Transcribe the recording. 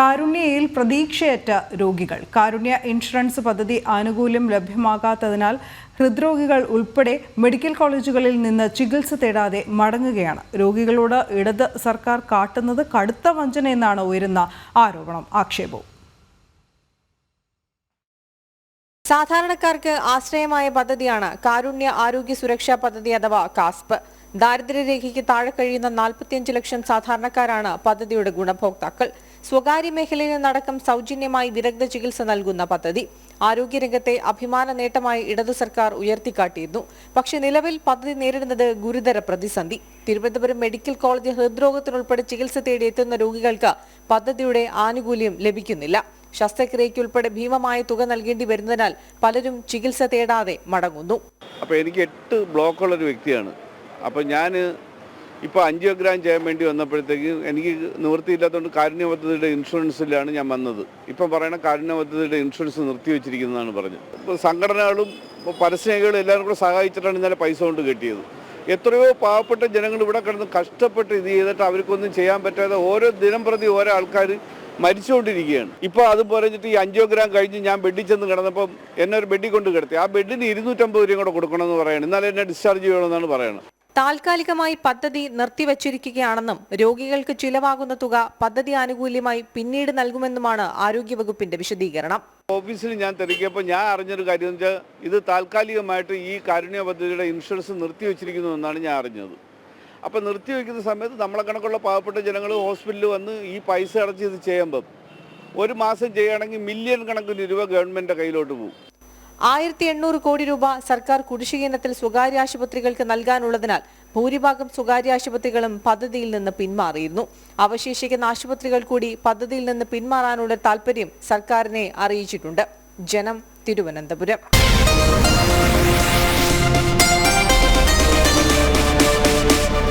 കാരുണ്യയിൽ പ്രതീക്ഷയറ്റ രോഗികൾ. കാരുണ്യ ഇൻഷുറൻസ് പദ്ധതി ആനുകൂല്യം ലഭ്യമാകാത്തതിനാൽ ഹൃദ്രോഗികൾ ഉൾപ്പെടെ മെഡിക്കൽ കോളേജുകളിൽ നിന്ന് ചികിത്സ തേടാതെ മടങ്ങുകയാണ്. രോഗികളോട് ഇടത് സർക്കാർ കാട്ടുന്നത് കടുത്ത വഞ്ചന എന്നാണ് ഉയരുന്ന ആരോപണം. ആക്ഷേപവും. സാധാരണക്കാർക്ക് ആശ്രയമായ പദ്ധതിയാണ് കാരുണ്യ ആരോഗ്യ സുരക്ഷാ പദ്ധതി അഥവാ കാസ്പ്. ദാരിദ്ര്യരേഖയ്ക്ക് താഴെ കഴിയുന്ന നാൽപ്പത്തിയഞ്ച് ലക്ഷം സാധാരണക്കാരാണ് പദ്ധതിയുടെ ഗുണഭോക്താക്കൾ. സ്വകാര്യ മേഖലയിൽ നിന്നടക്കം സൗജന്യമായി വിദഗ്ധ ചികിത്സ നൽകുന്ന പദ്ധതി. ആരോഗ്യരംഗത്തെ അഭിമാന നേട്ടമായി ഇടതു സർക്കാർ ഉയർത്തിക്കാട്ടിയിരുന്നു. പക്ഷെ നിലവിൽ പദ്ധതി നേരിടുന്നത് ഗുരുതര പ്രതിസന്ധി. തിരുവനന്തപുരം മെഡിക്കൽ കോളേജ് ഹൃദ്രോഗത്തിനുൾപ്പെടെ ചികിത്സ തേടി എത്തുന്ന രോഗികൾക്ക് പദ്ധതിയുടെ ആനുകൂല്യം ലഭിക്കുന്നില്ല. ശസ്ത്രക്രിയയ്ക്കുൾപ്പെടെ ഭീമമായ തുക നൽകേണ്ടി വരുന്നതിനാൽ പലരും ചികിത്സ തേടാതെ മടങ്ങുന്നു. അപ്പോൾ എനിക്ക് എട്ട് ബ്ലോക്കുള്ള ഒരു വ്യക്തിയാണ്. അപ്പോൾ ഞാൻ ഇപ്പോൾ അഞ്ചിയോഗ്രാം ചെയ്യാൻ വേണ്ടി വന്നപ്പോഴത്തേക്ക് എനിക്ക് നിവൃത്തിയില്ലാത്തതുകൊണ്ട് കാരുണ്യ പദ്ധതിയുടെ ഇൻഷുറൻസിലാണ് ഞാൻ വന്നത്. ഇപ്പം പറയണ കാരുണ്യ പദ്ധതിയുടെ ഇൻഷുറൻസ് നിർത്തി വെച്ചിരിക്കുന്നതാണ് പറഞ്ഞത്. ഇപ്പോൾ സംഘടനകളും പരസ്യകളും എല്ലാവരും കൂടെ സഹായിച്ചിട്ടാണ് ഇന്നലെ പൈസ കൊണ്ട് കിട്ടിയത്. എത്രയോ പാവപ്പെട്ട ജനങ്ങൾ ഇവിടെ കിടന്ന് കഷ്ടപ്പെട്ട് ഇത് ചെയ്തിട്ട് അവർക്കൊന്നും ചെയ്യാൻ പറ്റാതെ ഓരോ ദിനം പ്രതി ഓരോ ആൾക്കാർ മരിച്ചുകൊണ്ടിരിക്കുകയാണ്. ഇപ്പോൾ അത് പറഞ്ഞിട്ട് ഈ അഞ്ചിയോഗ്രാം കഴിഞ്ഞ് ഞാൻ ബെഡിൽ ചെന്ന് കിടന്നപ്പം എന്നെ ഒരു ബെഡിൽ കൊണ്ട് കിടത്തി. ആ ബെഡിന് ഇരുന്നൂറ്റമ്പത് രൂപയും കൂടെ കൊടുക്കണമെന്ന് പറയണം. എന്നാലും എന്നെ ഡിസ്ചാർജ് ചെയ്യണമെന്നാണ് പറയണത്. താൽക്കാലികമായി പദ്ധതി നിർത്തിവച്ചിരിക്കുകയാണെന്നും രോഗികൾക്ക് ചിലവാകുന്ന തുക പദ്ധതി ആനുകൂല്യമായി പിന്നീട് നൽകുമെന്നുമാണ് ആരോഗ്യവകുപ്പിന്റെ വിശദീകരണം. ഓഫീസിൽ ഞാൻ തിരക്കിയപ്പോൾ ഞാൻ അറിഞ്ഞൊരു കാര്യം വെച്ചാൽ ഇത് താൽക്കാലികമായിട്ട് ഈ കാരുണ്യ പദ്ധതിയുടെ ഇൻഷുറൻസ് നിർത്തിവെച്ചിരിക്കുന്നു എന്നാണ് ഞാൻ അറിഞ്ഞത്. അപ്പോൾ നിർത്തിവെക്കുന്ന സമയത്ത് നമ്മളെ കണക്കുള്ള പാവപ്പെട്ട ജനങ്ങൾ ഹോസ്പിറ്റലിൽ വന്ന് ഈ പൈസ അടച്ച് ഇത് ചെയ്യുമ്പം ഒരു മാസം ചെയ്യുകയാണെങ്കിൽ മില്യൺ കണക്കിന് രൂപ ഗവൺമെന്റിന്റെ കയ്യിലോട്ട് പോകും. ആയിരത്തി എണ്ണൂറ് കോടി രൂപ സർക്കാർ കുടിശ്ശിക ഇനത്തിൽ സ്വകാര്യ ആശുപത്രികൾക്ക് നൽകാനുള്ളതിനാൽ ഭൂരിഭാഗം സ്വകാര്യ ആശുപത്രികളും പദ്ധതിയിൽ നിന്ന് പിന്മാറിയിരുന്നു. അവശേഷിക്കുന്ന ആശുപത്രികൾ കൂടി പദ്ധതിയിൽ നിന്ന് പിന്മാറാനുള്ള താൽപര്യം സർക്കാരിനെ അറിയിച്ചിട്ടുണ്ട്. ജനം തിരുവനന്തപുരം.